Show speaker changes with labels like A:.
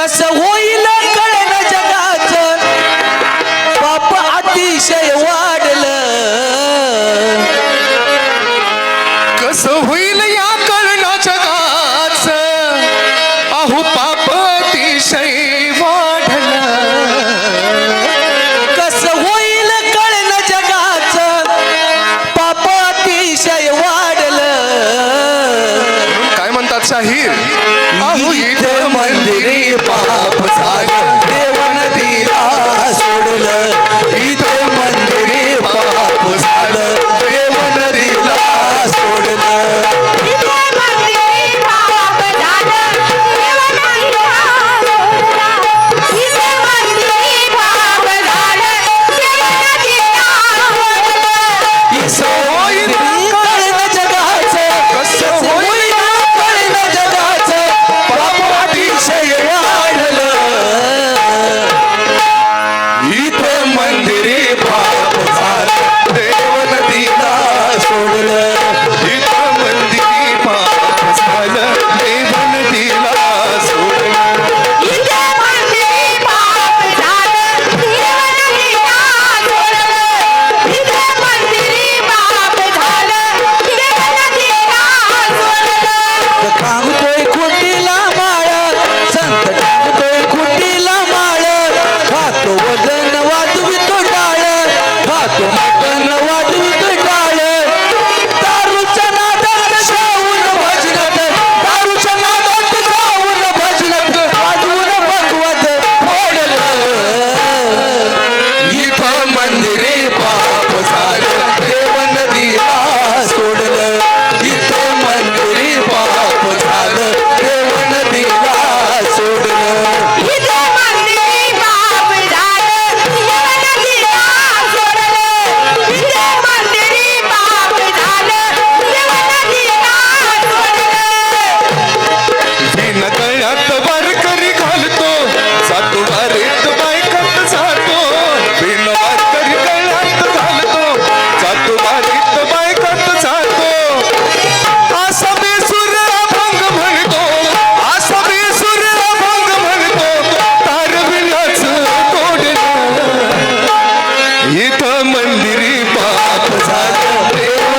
A: कस होईल कळण जगाच? पाप अतिशय वाढलं.
B: कस होईल या कळण जगाच?
A: अहो
B: पा Pra manter ele. मंदिरी पाप झालं.